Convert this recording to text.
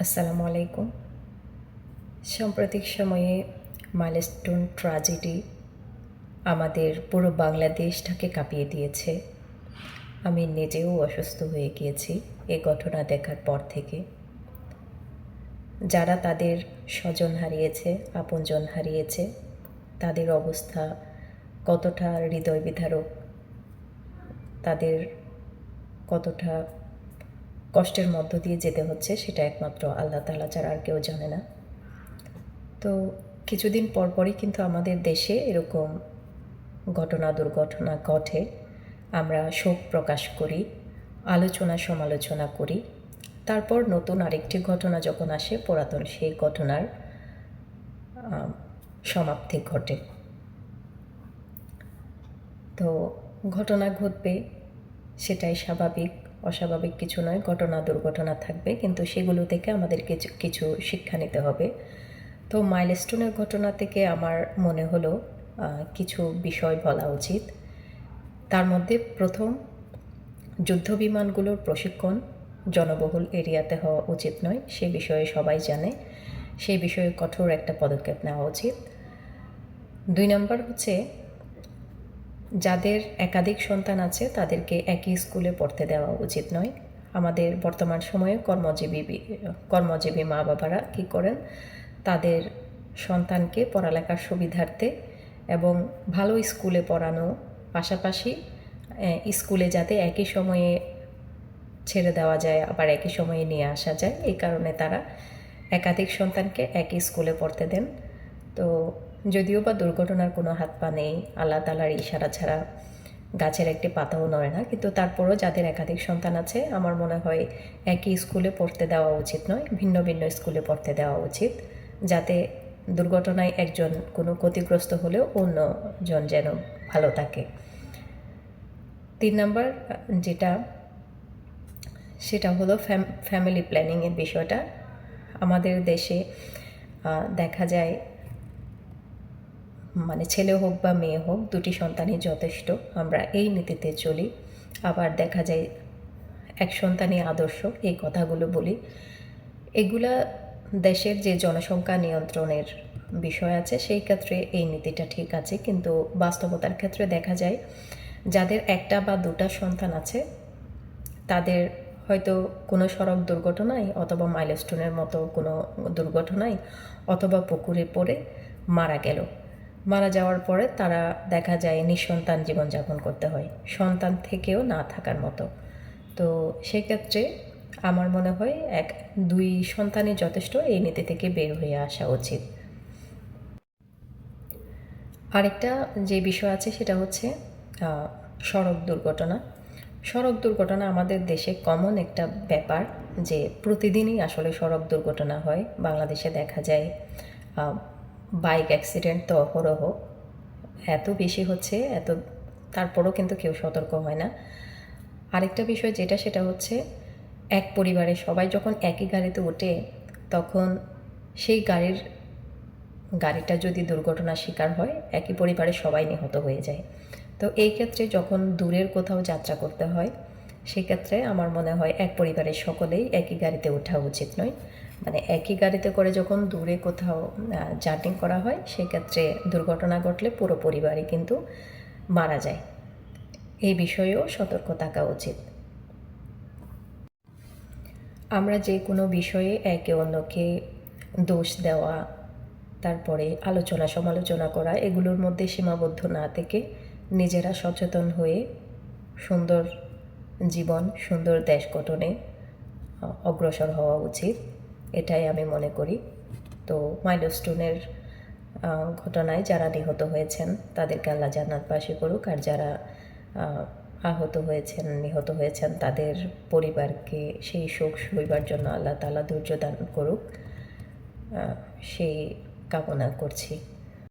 আসসালামু আলাইকুম। সাম্প্রতিক সময়ে মাইলস্টোন ট্র্যাজেডি আমাদের পুরো বাংলাদেশটাকে কাঁপিয়ে দিয়েছে। আমি নিজেও অসুস্থ হয়ে গিয়েছি এই ঘটনা দেখার পর থেকে। যারা তাদের স্বজন হারিয়েছে, আপনজন হারিয়েছে, তাদের অবস্থা কতটা হৃদয় বিধারক তাদের কতটা কষ্টের মধ্য দিয়ে যেতে হচ্ছে, সেটা একমাত্র আল্লাহ তালা ছাড়া আর কেউ জানে না। তো কিছুদিন পরপরই কিন্তু আমাদের দেশে এরকম ঘটনা দুর্ঘটনা ঘটে। আমরা শোক প্রকাশ করি, আলোচনা সমালোচনা করি। তারপর নতুন আরেকটি ঘটনা যখন আসে, পুরাতন সেই ঘটনার সমাপ্তি ঘটে। তো ঘটনা ঘটবে, সেটাই স্বাভাবিক। অস্বাভাবিক কিছু নয়, ঘটনা, দুর্ঘটনা থাকবে, কিন্তু সেগুলো থেকে আমাদের কিছু কিছু শিক্ষা নিতে হবে। তো মাইলস্টোনের ঘটনা থেকে আমার মনে হলো কিছু বিষয় বলা উচিত। তার মধ্যে প্রথম, যুদ্ধ বিমানগুলোর প্রশিক্ষণ জনবহুল এরিয়াতে হওয়া উচিত নয়, সে বিষয়ে সবাই জানে। সেই বিষয়ে কঠোর একটা পদক্ষেপ নেওয়া উচিত। দুই নম্বর হচ্ছে যাদের একাধিক সন্তান আছে, তাদেরকে একই স্কুলে পড়তে দেওয়া উচিত নয়। আমাদের বর্তমান সময়ে কর্মজীবী কর্মজীবী মা বাবারা কী করেন? তাদের সন্তানকে পড়ালেখার সুবিধার্থে এবং ভালো স্কুলে পড়ানো পাশাপাশি স্কুলে যাতে একই সময়ে ছেড়ে দেওয়া যায়, আবার একই সময়ে নিয়ে আসা যায়, এই কারণে তারা একাধিক সন্তানকে একই স্কুলে পড়তে দেন। তো যদিও বা দুর্ঘটনার কোনো হাত পা নেই, আল্লাহ তালার ইশারা ছাড়া গাছের একটি পাতাও নড়ে না। কিন্তু তারপরও যাদের একাধিক সন্তান আছে, আমার মনে হয় একই স্কুলে পড়তে দেওয়া উচিত নয়, ভিন্ন ভিন্ন স্কুলে পড়তে দেওয়া উচিত, যাতে দুর্ঘটনায় একজন কোনো ক্ষতিগ্রস্ত হলেও অন্যজন যেন ভালো থাকে। তিন নম্বর, যেটা, সেটা হলো ফ্যাম, ফ্যামিলি প্ল্যানিংয়ের বিষয়টা। আমাদের দেশে দেখা যায় মানে ছেলে হোক বা মেয়ে হোক, দুটি সন্তানই যথেষ্ট। আমরা এই নীতিতে চলি। আবার দেখা যায় এক সন্তানই আদর্শ, এই কথাগুলো বলি। এগুলা দেশের যে জনসংখ্যা নিয়ন্ত্রণের বিষয় আছে, সেই ক্ষেত্রে এই নীতিটা ঠিক আছে। কিন্তু বাস্তবতার ক্ষেত্রে দেখা যায়, যাদের একটা বা দুটা সন্তান আছে, তাদের হয়তো কোনো সড়ক দুর্ঘটনায় অথবা মাইলস্টোনের মতো কোনো দুর্ঘটনায় অথবা পুকুরে পড়ে মারা গেল। মারা যাওয়ার পরে তারা দেখা যায় নিঃসন্তান জীবনযাপন করতে হয়। সন্তান থেকেও না থাকার মতো। তো সেক্ষেত্রে আমার মনে হয় এক, দুই সন্তানই যথেষ্ট এই নীতি থেকে বের হয়ে আসা উচিত। আরেকটা যে বিষয় আছে সেটা হচ্ছে সড়ক দুর্ঘটনা। সড়ক দুর্ঘটনা আমাদের দেশে কমন একটা ব্যাপার যে প্রতিদিনই আসলে সড়ক দুর্ঘটনা হয়। বাংলাদেশে দেখা যায় বাইক অ্যাক্সিডেন্ট তো অহরহ এত বেশি হচ্ছে, এত তারপরও কিন্তু কেউ সতর্ক হয় না। আরেকটা বিষয় যেটা, সেটা হচ্ছে এক পরিবারে সবাই যখন একই গাড়িতে ওঠে তখন সেই গাড়ির, গাড়িটা যদি দুর্ঘটনার শিকার হয়, একই পরিবারের সবাই নিহত হয়ে যায়। তো এই ক্ষেত্রে যখন দূরের কোথাও যাত্রা করতে হয় সেক্ষেত্রে আমার মনে হয় এক পরিবারের সকলেই একই গাড়িতে ওঠা উচিত নয়। মানে একই গাড়িতে করে যখন দূরে কোথাও জার্নি করা হয়, সেক্ষেত্রে দুর্ঘটনা ঘটলে পুরো পরিবারই কিন্তু মারা যায়। এই বিষয়েও সতর্ক থাকা উচিত। আমরা যে কোনো বিষয়ে একে অন্যকে দোষ দেওয়া, তারপরে আলোচনা সমালোচনা করা, এগুলোর মধ্যে সীমাবদ্ধ না থেকে নিজেরা সচেতন হয়ে সুন্দর জীবন সুন্দর দেশ গঠনে অগ্রসর হওয়া উচিত, এটাই আমি মনে করি। তো মাইলস্টোনের ঘটনায় যারা নিহত হয়েছেন, তাদেরকে আল্লাহ জান্নাতবাসী করুক। আর যারা আহত হয়েছেন, নিহত হয়েছেন, তাদের পরিবারকে সেই শোক সইবার জন্য আল্লাহ তালা ধৈর্য দান করুক। সেই কামনা করছি।